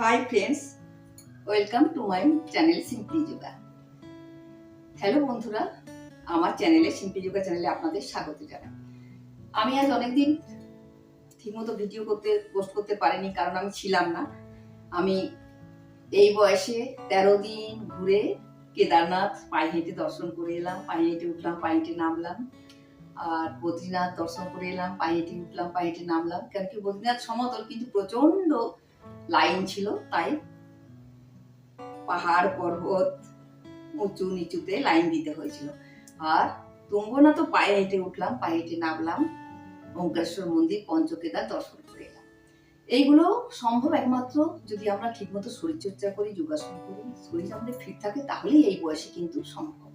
Hi friends welcome to my channel simply yoga hello বন্ধুরা, আমার চ্যানেলে সিম্পলি যোগা চ্যানেলে আপনাদের স্বাগত জানাই। আমি আজ অনেকদিন ঠিকমতো ভিডিও করতে পোস্ট করতে পারিনি, কারণ আমি ছিলাম না। আমি এই বয়সে তেরো দিন ঘুরে কেদারনাথ পায়ে হেঁটে দর্শন করে এলাম, পায়ে হেঁটে উঠলাম, পায়ে হেঁটে নামলাম। আর বদ্রীনাথ দর্শন করে এলাম, পায়ে হেঁটে উঠলাম, পায়ে হেঁটে নামলাম। কেন কি বদ্রীনাথ সমতল, কিন্তু প্রচণ্ড লাইন ছিল, তাই পাহাড়, পর্বত উঁচু নিচুতে লাইন দিতে হয়েছিল। আর তুঙ্গনা তো পায়ে হেঁটে উঠলাম, পায়ে হেঁটে নামলাম ওঙ্কারেশ্বর মন্দির, পঞ্চকেদার দর্শন করে এলাম। এইগুলো সম্ভব একমাত্র যদি আমরা ঠিকমতো শরীরচর্চা করি, যোগাসন করি, শরীর আমাদের ফিট থাকে, তাহলেই এই বয়সে কিন্তু সম্ভব।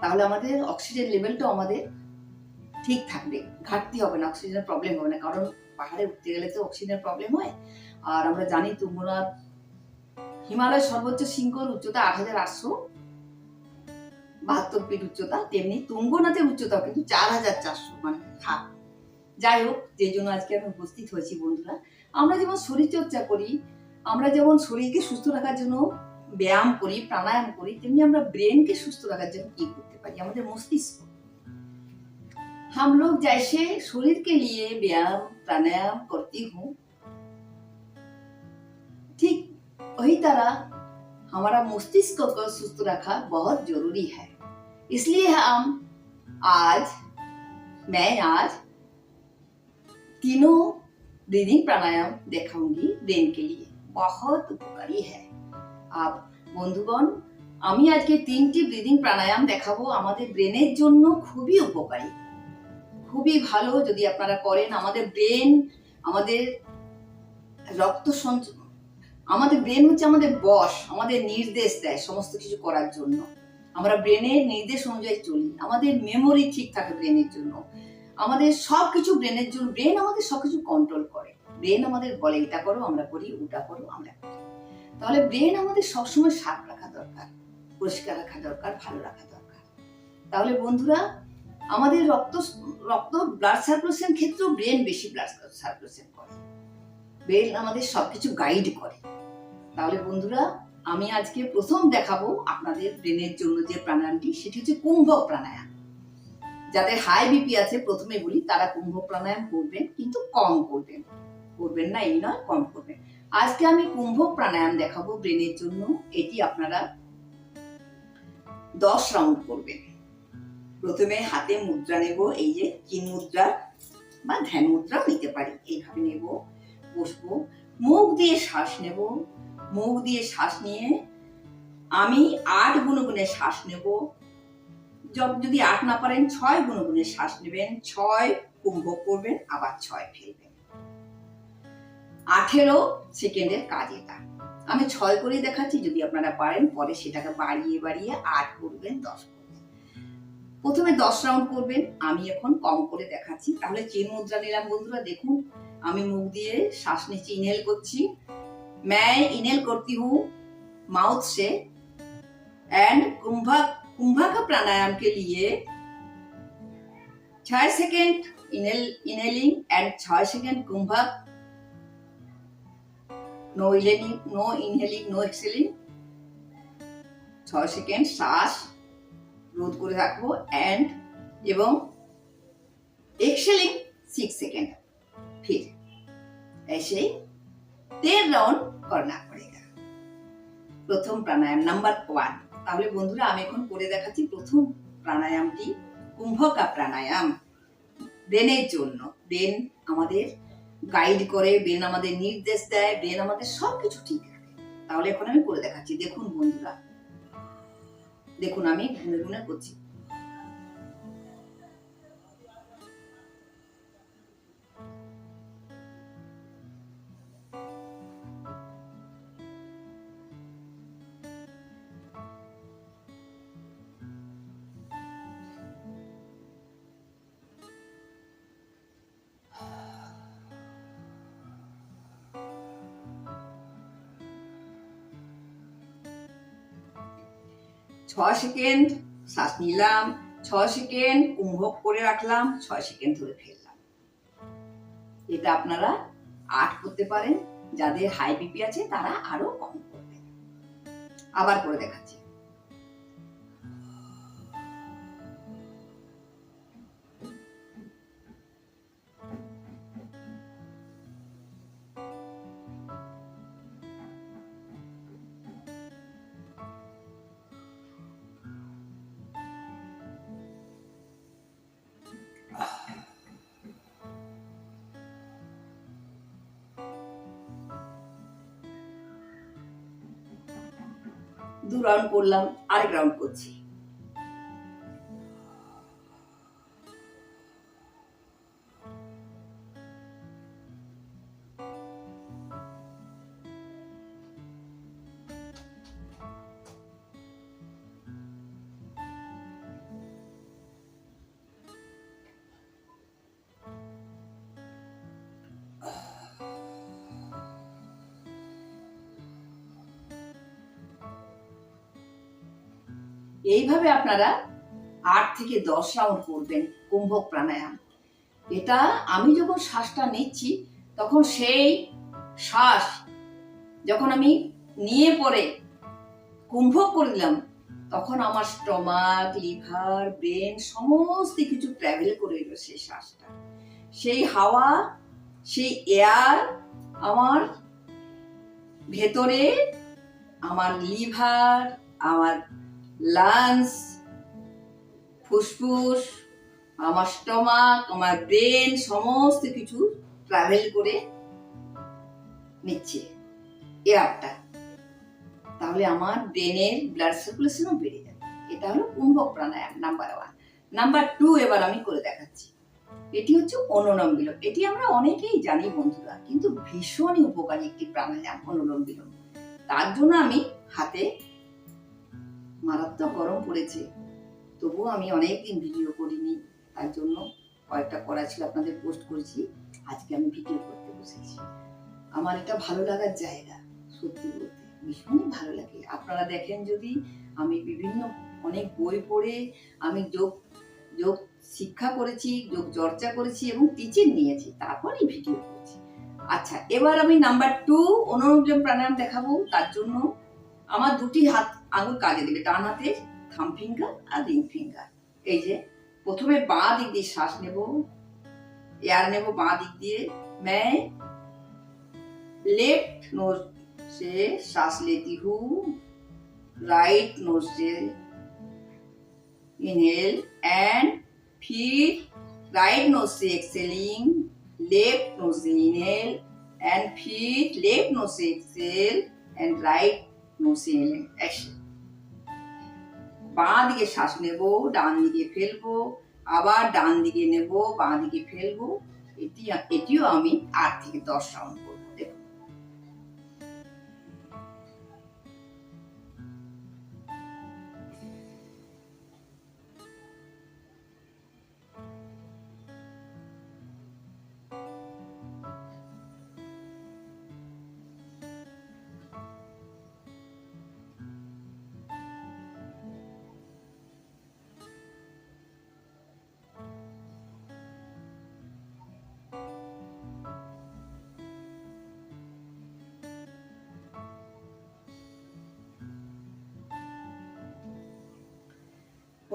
তাহলে আমাদের অক্সিজেন লেভেলটাও আমাদের ঠিক থাকবে। ঘাটতি হবে না অক্সিজেনের প্রবলেম হবে না। কারণ পাহাড়ে উঠতে গেলে তো অক্সিজেনের প্রবলেম হয়। আর আমরা জানি তুঙ্গনাথ হিমালয়ের সর্বোচ্চ শৃঙ্গর উচ্চতা আট হাজার আটশো বাহাত্তর ফিট উচ্চতা, তেমনি তুঙ্গনাথের উচ্চতাও কিন্তু চার হাজার চারশো মানে হাত যাই হোক যে জন্য আজকে আমি উপস্থিত হয়েছি বন্ধুরা। আমরা যেমন শরীরচর্চা করি, আমরা যেমন শরীরকে সুস্থ রাখার জন্য ব্যায়াম করি, প্রাণায়াম করি, তেমনি আমরা ব্রেনকে সুস্থ রাখার জন্য কি করতে পারি? আমাদের মস্তিষ্ক। हम लोग जैसे शरीर के लिए व्यायाम प्राणायाम करती हूँ ठीक वही तरह हमारा मस्तिष्क को सुस्त रखा बहुत जरूरी है इसलिए हम आज मैं आज तीनों ब्रीदिंग प्राणायाम दिखाऊंगी ब्रेन के लिए बहुत उपकारी है आप বন্ধুগণ আমি আজকে তিনটি ব্রিদিং প্রাণায়াম দেখাবো আমাদের ব্রেনের জন্য খুবই উপকারী খুবই ভালো যদি আপনারা করেন। আমাদের ব্রেন আমাদের রক্ত সঞ্চ- আমাদের ব্রেন হচ্ছে আমাদের বস আমাদের নির্দেশ দেয় সমস্ত কিছু করার জন্য। আমরা ব্রেনের নির্দেশ অনুযায়ী চলি, আমাদের মেমোরি ঠিক থাকে ব্রেনের জন্য। আমাদের সব কিছু ব্রেনের জন্য ব্রেন আমাদের সব কিছু কন্ট্রোল করে। ব্রেন আমাদের বলে, এটা করো, আমরা করি, ওটা করো, আমরা করি। তাহলে ব্রেন আমাদের সবসময় সাফ রাখা দরকার, পরিষ্কার রাখা দরকার, ভালো রাখা দরকার। তাহলে বন্ধুরা আমাদের রক্ত রক্ত ব্লাড সার্কুলেশন ক্ষেত্রেও ব্রেন বেশি ব্লাড সার্কুলেশন করে। ব্রেন আমাদের সবকিছু গাইড করে। তাহলে বন্ধুরা, আমি আজকে প্রথম দেখাবো আপনাদের ব্রেনের জন্য যে প্রাণায়ামটি, সেটি হচ্ছে কুম্ভ প্রাণায়াম। যাদের হাই বিপি আছে, প্রথমে বলি, তারা কুম্ভ প্রাণায়াম করবেন, কিন্তু কম করবেন। করবেন না, এই নয়, কম করবেন। আজকে আমি কুম্ভ প্রাণায়াম দেখাবো ব্রেনের জন্য। এটি আপনারা দশ রাউন্ড করবেন। প্রথমে হাতে মুদ্রা নেব, এই যে চিন মুদ্রা বা ধ্যান মুদ্রাও নিতে পারি। এইভাবে নেব, বসবো। মুখ দিয়ে শ্বাস নেব, মুখ দিয়ে শ্বাস নিয়ে আমি আট গুণগুণে শ্বাস নেব। যদি আট না পারেন, ছয় গুণগুণে শ্বাস নেবেন, ছয় কুম্ভ করবেন, আবার ছয় ফেলবেন। আঠেরো সেকেন্ডের কাজ এটা। আমি ছয় করে দেখাচ্ছি, যদি আপনারা পারেন, পরে সেটাকে বাড়িয়ে বাড়িয়ে আট করবেন, দশ করবেন। প্রথমে দশ রাউন্ড করবেন আমি এখন কম করে দেখাচ্ছি তাহলে চেন মুদ্রা নিলাম বন্ধুরা দেখুন আমি মুখ দিয়ে শ্বাস নিচ্ছি ইনহেল করছি मैं इनहेल करती हूँ माउथ से एंड कुंभा कुंभा का प्राणायाम के लिए छह सेकेंड इनहेल इनहेलिंग एंड छह second Kumbha no inhaling no inhaling no exhaling ছয় সেকেন্ড শ্বাস রোধ করে রাখবো অ্যান্ড এবং एक्सेलिंग सिक्स सेकेंड फिर ऐसे ही तेरह राउंड करना पड़ेगा প্রথম প্রাণায়াম নাম্বার ওয়ান তাহলে বন্ধুরা আমি এখন করে দেখাচ্ছি প্রথম প্রাণায়ামটি কুম্ভকা প্রাণায়াম ব্রেনের জন্য ব্রেন আমাদের গাইড করে ব্রেন আমাদের নির্দেশ দেয় ব্রেন আমাদের সবকিছু ঠিক রাখে তাহলে এখন আমি করে দেখাচ্ছি দেখুন বন্ধুরা দেখুন আমি গুনে করছি। ছ সেকেন্ড, শ্বাস নিলাম ছ সেকেন্ড কুম্ভক করে রাখলাম, ছয় সেকেন্ড ধরে ফেললাম। এটা আপনারা আট করতে পারেন, যাদের হাই বিপি আছে তারা আরও কম করবে আবার করে দেখাচ্ছি। দু রাউন্ড করলাম আরেক রাউন্ড করছি। এইভাবে আপনারা আট থেকে দশ রাউন্ড করবেন কুম্ভক প্রাণায়াম। এটা আমি যখন শ্বাসটা নিচ্ছি, তখন সেই শ্বাস যখন আমি নিয়ে পরে কুম্ভক করে দিলাম, তখন আমার স্টমাক, লিভার, ব্রেন সমস্ত কিছু ট্রাভেল করে এলো সেই শ্বাসটা। সেই হাওয়া, সেই এয়ার আমার ভেতরে, আমার লিভার আমার লাংস ফুসফুস, আমার স্টমাক, আমার ব্রেন, সমস্ত কিছু ট্রাভেল করে নিচ্ছে। এয়ারটা তাহলে আমার ব্রেনের ব্লাড সার্কুলেশনও বেড়ে যাবে। এটা হলো kumbhaka pranayama number one number two এবার আমি করে দেখাচ্ছি। এটি হচ্ছে অনুলোম বিলোম। এটি আমরা অনেকেই জানি বন্ধুরা, কিন্তু ভীষণই উপকারী একটি প্রাণায়াম, অনুলোম বিলোম। তার জন্য আমি হাতে মারাত্মক গরম পড়েছে। তবুও আমি অনেকদিন ভিডিও করিনি, তার জন্য কয়েকটা করা ছিল আপনাদের পোস্ট করেছি, আজকে আমি ভিডিও করতে বসেছি। আমার এটা ভালো লাগার জায়গা, সত্যি বলতে। ভীষণই ভালো লাগে। আপনারা দেখেন যদি আমি বিভিন্ন, অনেক বই পড়ে, আমি যোগ যোগ শিক্ষা করেছি, যোগ চর্চা করেছি এবং টিচিং নিয়েছি, তারপরই ভিডিও করছি। আচ্ছা এবার আমি নাম্বার টু অনুরোধ প্রাণায়াম দেখাবো, তার জন্য আমার দুটি হাত আঙুল কাজে দেবে ডান হাতে থাম ফিঙ্গার আর রিং ফিঙ্গার এই যে প্রথমে বাঁ দিক দিয়ে শ্বাস নেব এয়ার নেব বাঁ দিক দিয়ে मैं लेफ्ट नोज से सांस लेती हूँ राइट नोज से इनहेल एंड फिर राइट नोज से एक्सेलिंग लेफ्ट नोज से इनहेल एंड फिर लेफ्ट नोज से एक्सेल एंड राइट মুছে এসে। বাঁ দিকে শ্বাস নেব, ডান দিকে ফেলব, আবার ডান দিকে নেব, বাঁ দিকে ফেলব। এটি এটিও আমি আট থেকে দশ রাউন্ড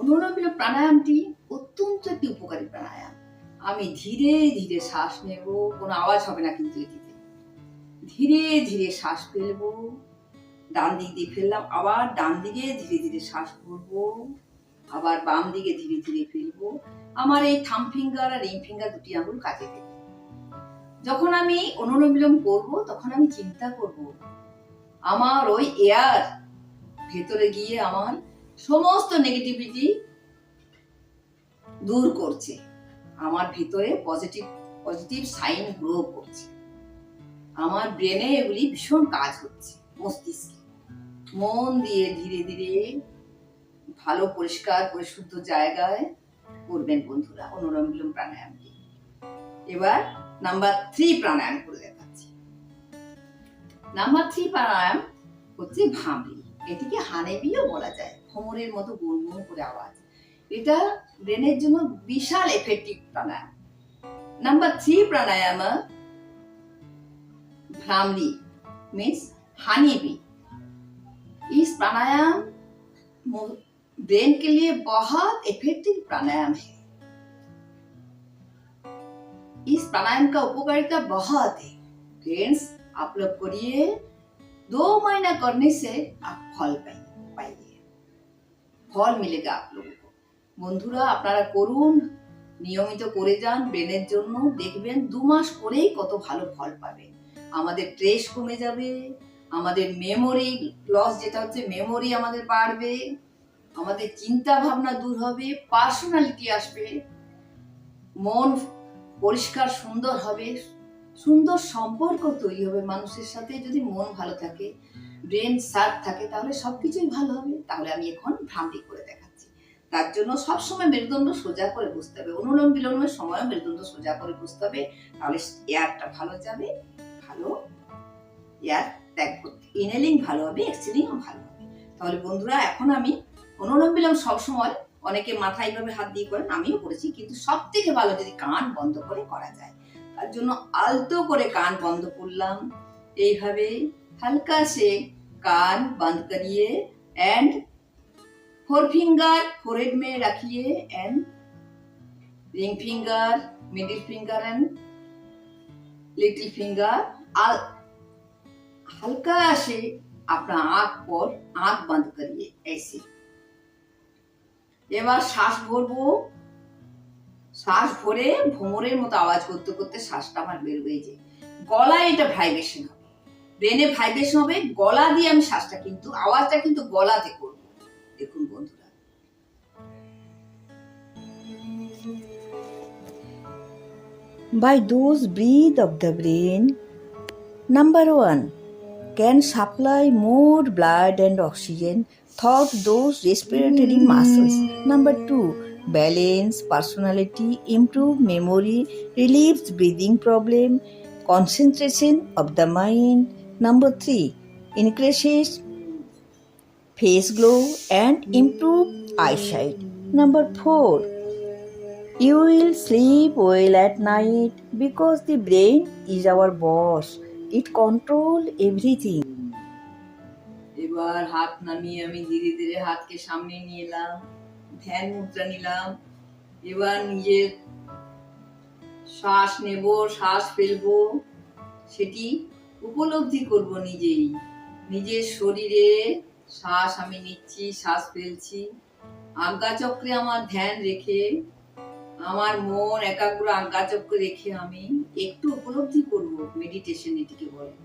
বিলোম প্রাণায়ামটি অত্যন্ত একটি উপকারী প্রাণায়াম। আমি ধীরে ধীরে শ্বাস নেব, কোনো আওয়াজ হবে না কিন্তু এটিতে। ধীরে ধীরে শ্বাস ফেলব, ডান দিক দিয়ে ফেললাম, আবার ডান দিকে ধীরে ধীরে শ্বাস করব, আবার বাম দিকে ধীরে ধীরে ফেলব। আমার এই থাম ফিঙ্গার আর রিং ফিঙ্গার দুটি আঙুল কাজে দেবে। যখন আমি অনুলোম করব, তখন আমি চিন্তা করব, আমার ওই এয়ার ভেতরে গিয়ে আমার সমস্ত নেগেটিভিটি দূর করছে। আমার ভিতরে পজিটিভ পজিটিভ সাইন গ্রো করছে। আমার ব্রেনে এগুলি ভীষণ কাজ হচ্ছে মস্তিষ্কে। মন দিয়ে ধীরে ধীরে ভালো, পরিষ্কার, পরিশুদ্ধ জায়গায় করবেন বন্ধুরা অনুলোম বিলোম প্রাণায়ামটি। এবার নাম্বার থ্রি প্রাণায়াম করে দেখাচ্ছি। নাম্বার থ্রি প্রাণায়াম হচ্ছে ভাঁবি এটিকে হানেবিও বলা যায়। ভ্রমরের মতো গুনগুন করে আওয়াজ এটা ব্রেনের জন্য বিশাল effective pranayama number three pranayama bhramari means honey bee इस प्राणायाम ब्रेन के लिए बहुत इफेक्टिव प्राणायाम है इस प्राणायाम का उपकारिता बहुत है फ्रेंड्स आप लोग करिए दो महीना करने से आप फल पाइए पाइए ফল মিলেগা आप लोगों को বন্ধুরা আপনারা করুন নিয়মিত করে যান ব্রেনের জন্য দেখবেন দু মাস করেই কত ভালো ফল পাবেন আমাদের স্ট্রেস কমে যাবে আমাদের মেমোরি লস যেটা হচ্ছে মেমোরি আমাদের বাড়বে আমাদের চিন্তা ভাবনা দূর হবে পার্সোনালিটি আসবে মন পরিষ্কার সুন্দর হবে সুন্দর সম্পর্ক তৈরি হবে মানুষের সাথে যদি মন ভালো থাকে ব্রেন সার্ফ থাকে, তাহলে সব কিছুই ভালো হবে। তাহলে আমি এখন ভ্রান্তি করে দেখাচ্ছি। তার জন্য সবসময় মেরুদণ্ড সোজা করে বুঝতে হবে। অনুলম বিলোমের সময় মেরুদণ্ড সোজা করে বুঝতে হবে। তাহলে এয়ারটা ভালো যাবে, ভালো এয়ার ত্যাগ করতে ইনহেলিং ভালো হবে এক্সিলিংও ভালো হবে। তাহলে বন্ধুরা, এখন আমি অনুলোম সব সবসময় অনেকে মাথায় এইভাবে হাত দিয়ে করেন, আমিও করেছি। কিন্তু সব থেকে ভালো যদি কান বন্ধ করে করা যায়, তার জন্য আলতো করে কান বন্ধ করলাম। এইভাবে হালকা সে कान बंद करिए एंड फोर फिंगर फोरहेड में रखिए and ring finger middle finger and little finger हल्का से अपना आंख पर आंख बंद करिए ऐसे এবার শ্বাস ভরবো শ্বাস ভরে ভ্রমরের মতো আওয়াজ করতে করতে শ্বাসটা আমার বেরোবে যে গলায় এটা ভাইব্রেশন হবে ব্রেনে ভাইব্রেশন হবে, গলা দিয়ে আমি শ্বাসটা কিন্তু, আওয়াজটা কিন্তু গলাতে করব। দেখুন বন্ধুরা। By those breath of the brain number one can supply more blood and oxygen thought those respiratory muscles number two balance personality improve memory relieves breathing problem concentration of the mind Number three, increases face glow and improve eyesight. Number four, you will sleep well at night because the brain is our boss. It controls everything. এবার হাত নামিয়ে আমি ধীরে ধীরে হাতকে সামনে নিয়ে এলাম ধ্যান মুদ্রা নিলাম এবার নিজের শ্বাস নেব শ্বাস ফেলব সেটি উপলব্ধি করব নিজেই। নিজের শরীরে শ্বাস আমি নিচ্ছি, শ্বাস ফেলছি। আজ্ঞাচক্রে আমার ধ্যান রেখে, আমার মন একাগ্র আজ্ঞা চক্রে রেখে আমি একটু উপলব্ধি করব। মেডিটেশন এটিকে বলে।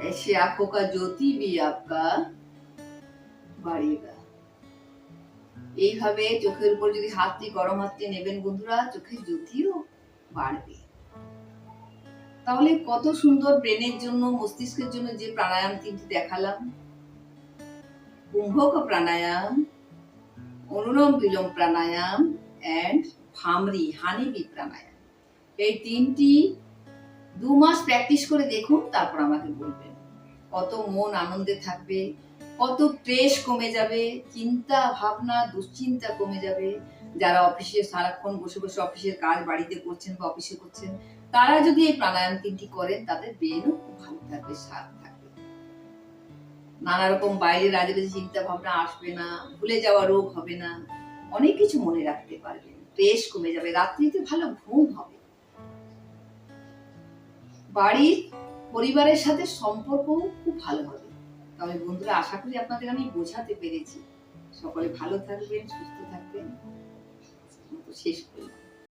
ऐसे आंखों का ज्योति भी आपका बढ़ेगा এইভাবে চোখের উপর যদি হাতটি গরম হাতটি নেবেন বন্ধুরা চোখের জ্যোতিও বাড়বে তাহলে কত সুন্দর ব্রেনের জন্য মস্তিষ্কের জন্য যে প্রাণায়াম তিনটি দেখালাম কুম্ভক প্রাণায়াম অনুলোম বিলোম প্রাণায়াম অ্যান্ড ভামরি হানিবি প্রাণায়াম এই তিনটি দু মাস প্র্যাকটিস করে দেখুন তারপর আমাকে বলবেন কত মন আনন্দে থাকবে, কত ট্রেস কমে যাবে, চিন্তা ভাবনা দুশ্চিন্তা কমে যাবে। যারা অফিসে সারাক্ষণ বসে বসে অফিসের কাজ বাড়িতে করছেন বা অফিসে করছেন, তারা যদি এই প্রাণায়াম তিনটি করেন, তাদের ব্রেনও ভালো থাকবে, সাথ থাকবে। নানা রকম বাইরের রাজবাজে চিন্তা ভাবনা আসবে না, ভুলে যাওয়া রোগ হবে না, অনেক কিছু মনে রাখতে পারবেন। ট্রেস কমে যাবে, রাত্রিতে ভালো ঘুম হবে। বাড়ির পরিবারের সাথে সম্পর্কও খুব ভালো হবে। তবে বন্ধুরা, আশা করি আপনাদের আমি বোঝাতে পেরেছি। সকলে ভালো থাকবেন, সুস্থ থাকবেন। শেষ করলাম